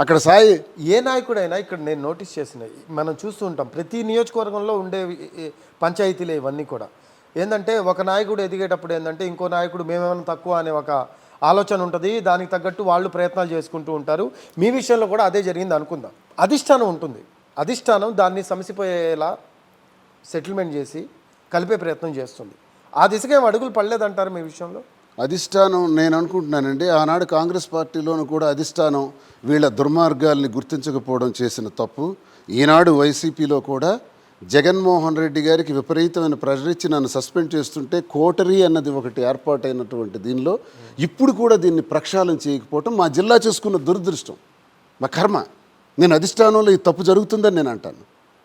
అక్కడ సాయి ఏ నాయకుడైనా ఇక్కడ నేను నోటీస్ చేసిన మనం చూస్తూ ఉంటాం ప్రతి నియోజకవర్గంలో ఉండే పంచాయతీలే ఇవన్నీ కూడా. ఏంటంటే ఒక నాయకుడు ఎదిగేటప్పుడు ఏంటంటే ఇంకో నాయకుడు మేమేమైనా తక్కువ అనే ఒక ఆలోచన ఉంటుంది దానికి తగ్గట్టు వాళ్ళు ప్రయత్నాలు చేసుకుంటూ ఉంటారు. మీ విషయంలో కూడా అదే జరిగింది అనుకుందాం. అధిష్టానం ఉంటుంది. అధిష్టానం దాన్ని సమసిపోయేలా సెటిల్మెంట్ చేసి కలిపే ప్రయత్నం చేస్తుంది. ఆ దిశగా ఏం అడుగులు పడలేదంటారు మీ విషయంలో? అధిష్టానం నేను అనుకుంటున్నానండి ఆనాడు కాంగ్రెస్ పార్టీలోనూ కూడా అధిష్టానం వీళ్ళ దుర్మార్గాల్ని గుర్తించకపోవడం చేసిన తప్పు. ఈనాడు వైసీపీలో కూడా జగన్మోహన్ రెడ్డి గారికి విపరీతమైన ప్రెషర్ ఇచ్చి నన్ను సస్పెండ్ చేస్తుంటే కోటరీ అన్నది ఒకటి ఏర్పాటైనటువంటి దీనిలో ఇప్పుడు కూడా దీన్ని ప్రక్షాళన చేయకపోవటం మా జిల్లా చేసుకున్న దురదృష్టం మా కర్మ. నేను అధిష్టానంలో ఈ తప్పు జరుగుతుందని నేను అంటాను.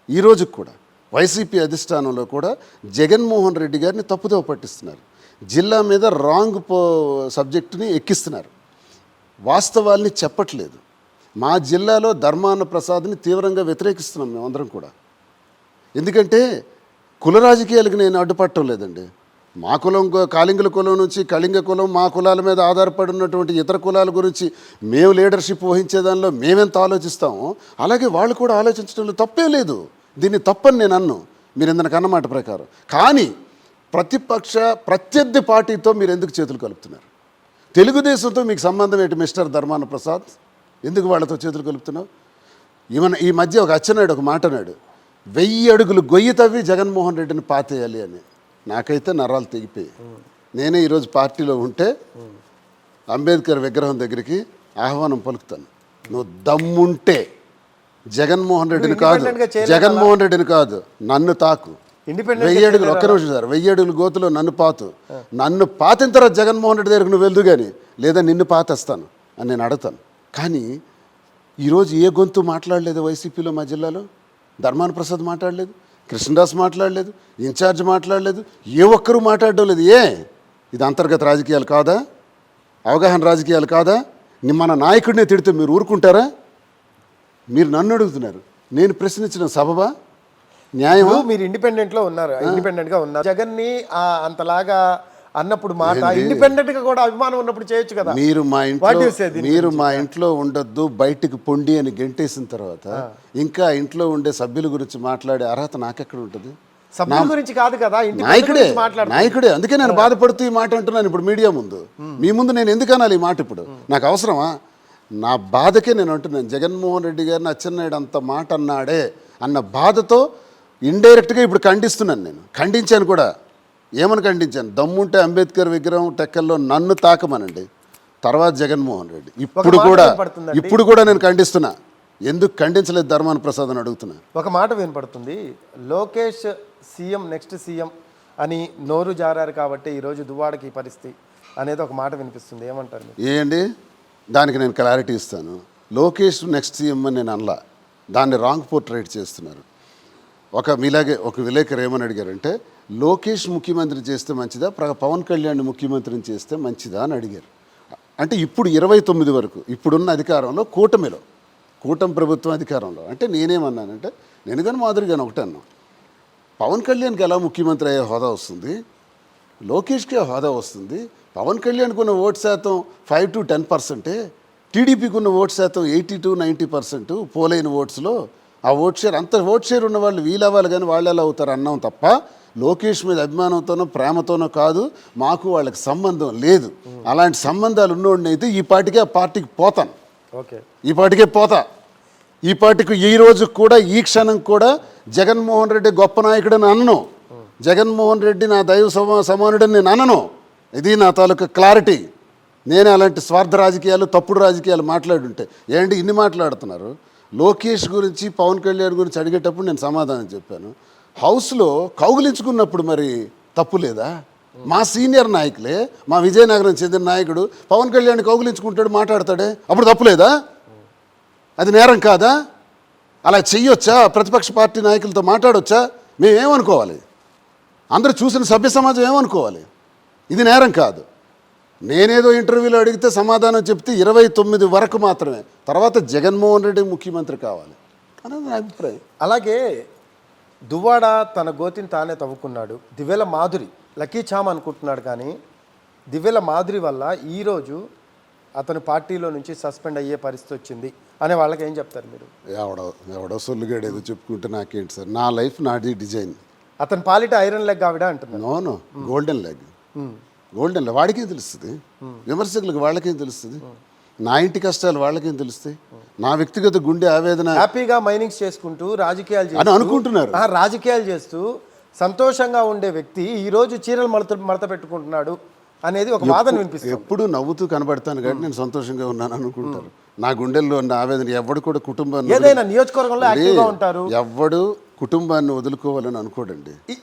ఈ కూడా వైసీపీ అధిష్టానంలో కూడా జగన్మోహన్ రెడ్డి గారిని తప్పుదో పట్టిస్తున్నారు. జిల్లా మీద రాంగ్ పో సబ్జెక్టుని ఎక్కిస్తున్నారు. వాస్తవాల్ని చెప్పట్లేదు. మా జిల్లాలో ధర్మాన ప్రసాద్ని తీవ్రంగా వ్యతిరేకిస్తున్నాం మేమందరం కూడా. ఎందుకంటే కుల రాజకీయాలకు నేను అడ్డుపట్టడం లేదండి. మా కులం కాళింగుల కులం నుంచి కళింగ కులం మా కులాల మీద ఆధారపడి ఉన్నటువంటి ఇతర కులాల గురించి మేము లీడర్షిప్ వహించే దానిలో మేమెంత ఆలోచిస్తామో అలాగే వాళ్ళు కూడా ఆలోచించడంలో తప్పే లేదు. దీన్ని తప్పని నేను అన్ను. మీరు ఇందనకన్నమాట అన్నమాట ప్రకారం. కానీ ప్రతిపక్ష ప్రత్యర్థి పార్టీతో మీరు ఎందుకు చేతులు కలుపుతున్నారు? తెలుగుదేశంతో మీకు సంబంధం ఏంటి మిస్టర్ ధర్మాన ప్రసాద్ ఎందుకు వాళ్ళతో చేతులు కలుపుతున్నావు? ఈవెన్ ఈ మధ్య ఒక అచ్చెన్నాడు ఒక మాట అన్నాడు వెయ్యి అడుగులు గొయ్యి తవ్వి జగన్మోహన్ రెడ్డిని పాతేయాలి అని. నాకైతే నరాలు తెగిపోయి నేనే ఈరోజు పార్టీలో ఉంటే అంబేద్కర్ విగ్రహం దగ్గరికి ఆహ్వానం పలుకుతాను. నువ్వు దమ్ముంటే జగన్మోహన్ రెడ్డిని కాదు? జగన్మోహన్ రెడ్డిని కాదు నన్ను తాకు. వెయ్యి అడుగులు ఒక్క నిమిషం సార్ వెయ్యి అడుగులు గోతులో నన్ను పాతు. నన్ను పాతిన తర్వాత జగన్మోహన్ రెడ్డి దగ్గరకు నువ్వు వెళ్దు కానీ లేదా నిన్ను పాతేస్తాను అని నేను అడుగుతాను. కానీ ఈరోజు ఏ గొంతు మాట్లాడలేదు వైసీపీలో మా జిల్లాలో? ధర్మాన ప్రసాద్ మాట్లాడలేదు కృష్ణదాస్ మాట్లాడలేదు ఇన్ఛార్జ్ మాట్లాడలేదు ఏ ఒక్కరూ మాట్లాడడం లేదు. ఏ? ఇది అంతర్గత రాజకీయాలు కాదా? అవగాహన రాజకీయాలు కాదా? ని- మన నాయకుడినే తిడితే మీరు ఊరుకుంటారా? మీరు నన్ను అడుగుతున్నారు. నేను ప్రశ్నించిన సబబా ఇప్పుడు మీరు ఇండిపెండెంట్లో ఉన్నారు ఇండిపెండెంట్గా ఉన్నారు. జగన్ని అంతలాగా అన్నప్పుడు మాట ఇండిపెండెంట్గా కూడా అభిమానం ఉన్నప్పుడు చేయొచ్చు కదా. మీరు మా ఇంట్లో మీరు మా ఇంట్లో ఉండొద్దు బయటికి పొండి అని గెంటేసిన తర్వాత ఇంకా ఇంట్లో ఉండే సభ్యుల గురించి మాట్లాడే అర్హత నాకెక్కడ ఉంటుంది? సభ్యుల గురించి కాదు కదా నాయకుడే నాయకుడే. అందుకే నేను బాధపడుతూ ఈ మాట అంటున్నాను ఇప్పుడు మీడియా ముందు. మీ. ముందు నేను ఎందుకు అనాలి ఈ మాట ఇప్పుడు? నాకు అవసరమా? నా బాధకే నేను అంటున్నాను. జగన్మోహన్ రెడ్డి గారిని అచ్చెన్నాయుడు అంత మాట అన్నాడే అన్న బాధతో ఇండైరెక్ట్గా ఇప్పుడు ఖండిస్తున్నాను నేను. ఖండించాను కూడా. ఏమని ఖండించాను? దమ్ముంటే అంబేద్కర్ విగ్రహం టెక్కల్లో నన్ను తాకమనండి. తర్వాత జగన్మోహన్ రెడ్డి. ఇప్పుడు కూడా. ఇప్పుడు కూడా నేను ఖండిస్తున్నా. ఎందుకు ఖండించలేదు ధర్మాన ప్రసాద్ అని అడుగుతున్నా? ఒక మాట వినపడుతుంది. లోకేష్ సీఎం నెక్స్ట్ సీఎం అని నోరు జారారు కాబట్టి ఈరోజు దువ్వాడకి ఈ పరిస్థితి అనేది ఒక మాట వినిపిస్తుంది. ఏమంటారు ఏంటి? దానికి నేను క్లారిటీ ఇస్తాను. లోకేష్ నెక్స్ట్ సీఎం అని నేను అనలా. దాన్ని రాంగ్ పోర్ట్రేట్ చేస్తున్నారు. ఒక మీలాగే ఒక విలేకరు ఏమని అడిగారంటే లోకేష్ ముఖ్యమంత్రి చేస్తే మంచిదా పవన్ కళ్యాణ్ ముఖ్యమంత్రిని చేస్తే మంచిదా అని అడిగారు. అంటే ఇప్పుడు ఇరవై తొమ్మిది వరకు ఇప్పుడున్న అధికారంలో కూటమిలో కూటమి ప్రభుత్వం అధికారంలో అంటే నేనేమన్నానంటే నేను కానీ మాదిరిగాను ఒకటే పవన్ కళ్యాణ్కి ఎలా ముఖ్యమంత్రి అయ్యే హోదా వస్తుంది? లోకేష్కి హోదా వస్తుంది. పవన్ కళ్యాణ్కి ఉన్న ఓటు శాతం ఫైవ్ టు టెన్ పర్సెంటే టీడీపీకి ఉన్న ఓటు శాతం ఎయిటీ టు నైంటీ పర్సెంట్ పోలైన ఓట్స్లో ఆ ఓట్ షేర్ అంత ఓట్ షేర్ ఉన్న వాళ్ళు వీలవ్వాలి కానీ వాళ్ళు ఎలా అవుతారు అన్నాం తప్ప లోకేష్ మీద అభిమానంతోనో ప్రేమతోనో కాదు మాకు వాళ్ళకి సంబంధం లేదు. అలాంటి సంబంధాలు ఉన్నోడిని అయితే ఈ పార్టీకి ఆ పార్టీకి పోతాను ఓకే. ఈ పాటికే పోతా. ఈ పాటికి ఈ రోజు కూడా ఈ క్షణం కూడా జగన్మోహన్ రెడ్డి గొప్ప నాయకుడని అనను. జగన్మోహన్ రెడ్డి నా దైవ సమా సమానుడని నేను అనను. ఇది నా తాలూకా క్లారిటీ. నేను అలాంటి స్వార్థ రాజకీయాలు తప్పుడు రాజకీయాలు మాట్లాడుంటే. ఏంటి ఇన్ని మాట్లాడుతున్నారు? లోకేష్ గురించి పవన్ కళ్యాణ్ గురించి అడిగేటప్పుడు నేను సమాధానం చెప్పాను. హౌస్లో కౌగులించుకున్నప్పుడు మరి తప్పు లేదా? మా సీనియర్ నాయకులే మా విజయనగరం చెందిన నాయకుడు పవన్ కళ్యాణ్ కౌగులించుకుంటాడు మాట్లాడతాడే అప్పుడు తప్పులేదా అది నేరం కాదా? అలా చెయ్యొచ్చా? ప్రతిపక్ష పార్టీ నాయకులతో మాట్లాడొచ్చా? మేమేమనుకోవాలి? అందరూ చూసిన సభ్య సమాజం ఏమనుకోవాలి? ఇది నేరం కాదు. నేనేదో ఇంటర్వ్యూలో అడిగితే సమాధానం చెప్తే ఇరవై తొమ్మిది వరకు మాత్రమే. తర్వాత జగన్మోహన్ రెడ్డి ముఖ్యమంత్రి కావాలి. అనేది నా అభిప్రాయం. అలాగే దువ్వాడ తన గోతిని తానే తవ్వుకున్నాడు. దివ్యల మాధురి లక్కీ చామ్ అనుకుంటున్నాడు కానీ దివ్యల మాధురి వల్ల ఈరోజు అతను పార్టీలో నుంచి సస్పెండ్ అయ్యే పరిస్థితి వచ్చింది అనే వాళ్ళకి ఏం చెప్తారు మీరు? ఎవడో ఎవడో సొల్లుగాడు ఏదో చెప్పుకుంటే నాకేంటి సార్? నా లైఫ్ నాది డిజైన్. అతని పాలిట ఐరన్ లెగ్ ఆవిడ అంటున్నారు. No no golden leg. Golden వాడికేం తెలుస్తుంది? విమర్శకులకు వాళ్ళకేం తెలుస్తుంది? నా ఇంటి కష్టాలు వాళ్ళకేం తెలుస్తాయి? నా వ్యక్తిగత గుండె ఆవేదన హ్యాపీగా మైనింగ్స్ చేసుకుంటూ రాజకీయాలు అని అనుకుంటున్నారు. ఆ, రాజకీయాలు చేస్తూ సంతోషంగా ఉండే వ్యక్తి ఈ రోజు చీరలు మడత మడత పెట్టుకుంటున్నాడు అనేది ఒక వాదన వినిపిస్తుంది. ఎప్పుడు నవ్వుతూ కనబడతాను కాబట్టి నేను సంతోషంగా ఉన్నాను అనుకుంటారు. నా గుండెల్లో ఉన్న ఆవేదన ఎవడు కూడా కుటుంబాన్ని ఏదైనా నియోజకవర్గంలో యాక్టివ్గా ఉంటారు. ఎవ్వడు కుటుంబాన్ని వదులుకోవాలని అనుకోడండి.